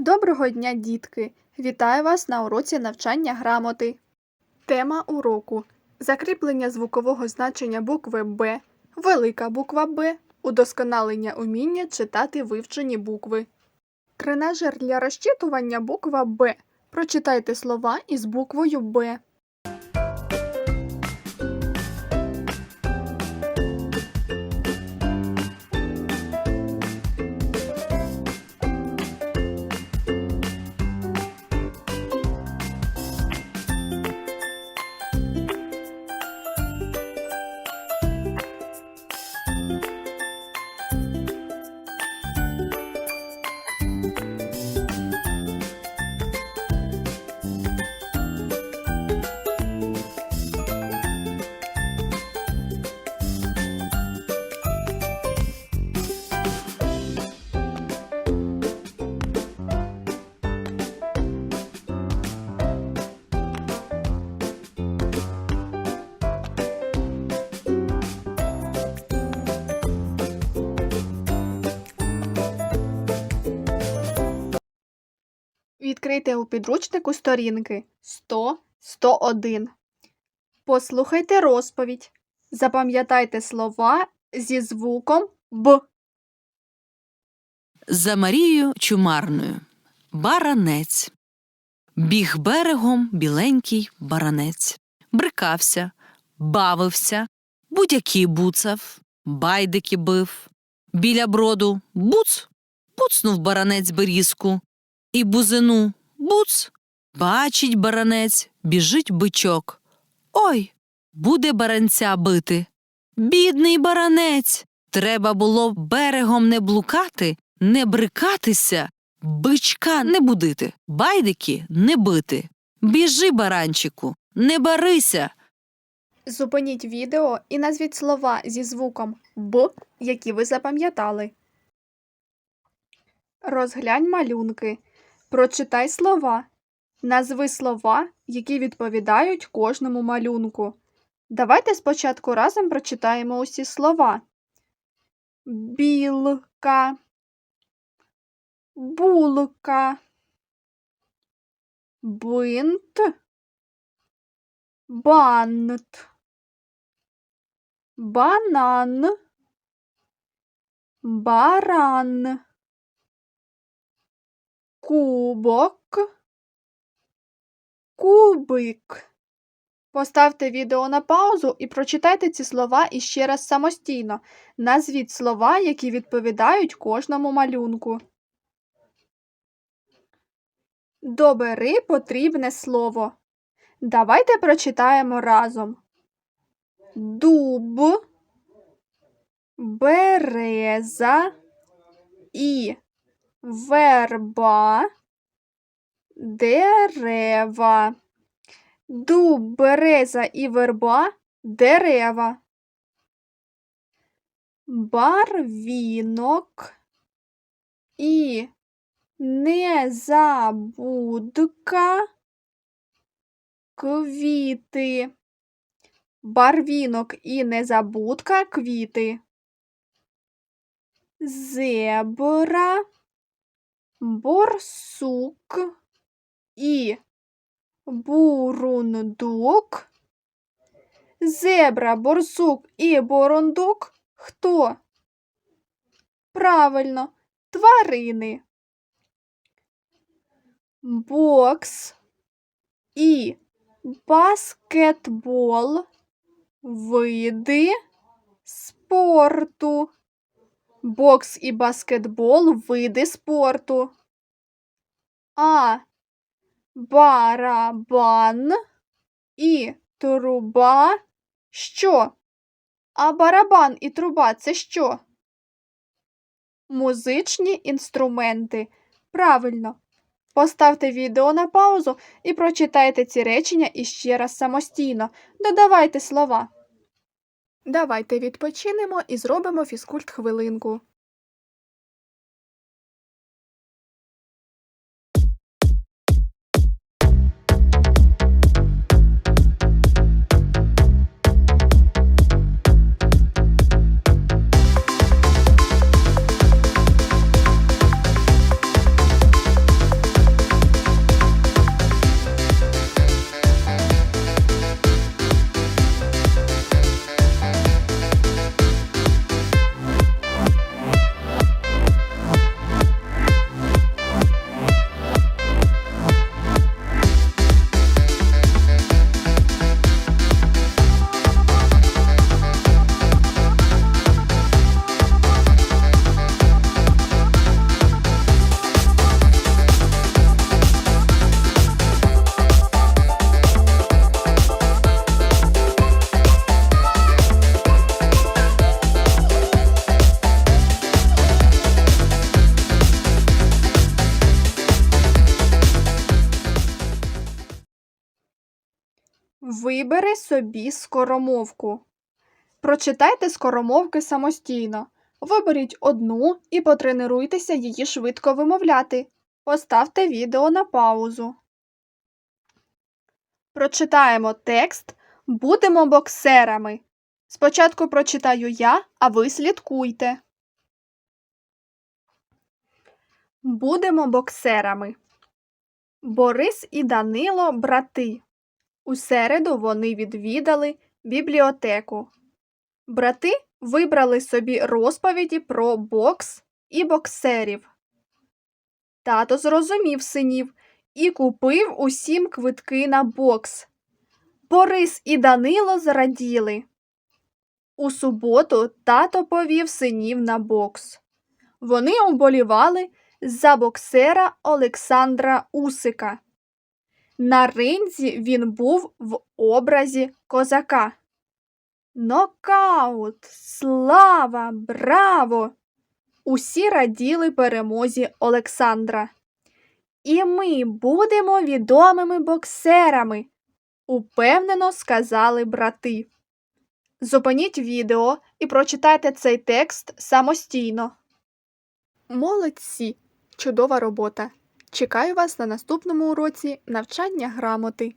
Доброго дня, дітки! Вітаю вас на уроці навчання грамоти. Тема уроку закріплення звукового значення букви Б, велика буква Б, удосконалення уміння читати вивчені букви. Тренажер для розчитування буква Б. Прочитайте слова із буквою Б. Відкрийте у підручнику сторінки 100 101. Послухайте розповідь. Запам'ятайте слова зі звуком Б. За Марією Чумарною. Баранець. Біг берегом біленький баранець. Брикався, бавився, будь-які буцав, байдики бив. Біля броду буц, буцнув баранець берізку. І бузину буц. Бачить баранець, біжить бичок. Ой, буде баранця бити. Бідний баранець. Треба було берегом не блукати, не брикатися, бичка не будити, байдики не бити. Біжи, баранчику, не барися. Зупиніть відео і назвіть слова зі звуком Б, які ви запам'ятали. Розглянь малюнки. Прочитай слова. Назви слова, які відповідають кожному малюнку. Давайте спочатку разом прочитаємо усі слова. Білка, булка, бинт, бант, банан, баран, кубок, кубик. Поставте відео на паузу і прочитайте ці слова іще раз самостійно. Назвіть слова, які відповідають кожному малюнку. Добери потрібне слово. Давайте прочитаємо разом. Дуб, береза і верба, дерева. Дуб, береза і верба дерева. Барвінок і незабудка квіти. Барвінок і незабудка квіти. Зебра, борсук і бурундук. Зебра, борсук і бурундук хто? Правильно, тварини. Бокс і баскетбол види спорту. Бокс і баскетбол види спорту. А барабан і труба що? А барабан і труба це що? Музичні інструменти. Правильно. Поставте відео на паузу і прочитайте ці речення іще раз самостійно. Додавайте слова. Давайте відпочинемо і зробимо фізкульт хвилинку. Вибери собі скоромовку. Прочитайте скоромовки самостійно. Виберіть одну і потренуйтеся її швидко вимовляти. Поставте відео на паузу. Прочитаємо текст Будемо боксерами. Спочатку прочитаю я, а ви слідкуйте. Будемо боксерами. Борис і Данило брати. У середу вони відвідали бібліотеку. Брати вибрали собі розповіді про бокс і боксерів. Тато зрозумів синів і купив усім квитки на бокс. Борис і Данило зраділи. У суботу тато повів синів на бокс. Вони уболівали за боксера Олександра Усика. На ринзі він був в образі козака. Нокаут! Слава! Браво! Усі раділи перемозі Олександра. І ми будемо відомими боксерами, упевнено сказали брати. Зупиніть відео і прочитайте цей текст самостійно. Молодці! Чудова робота! Чекаю вас на наступному уроці навчання грамоти.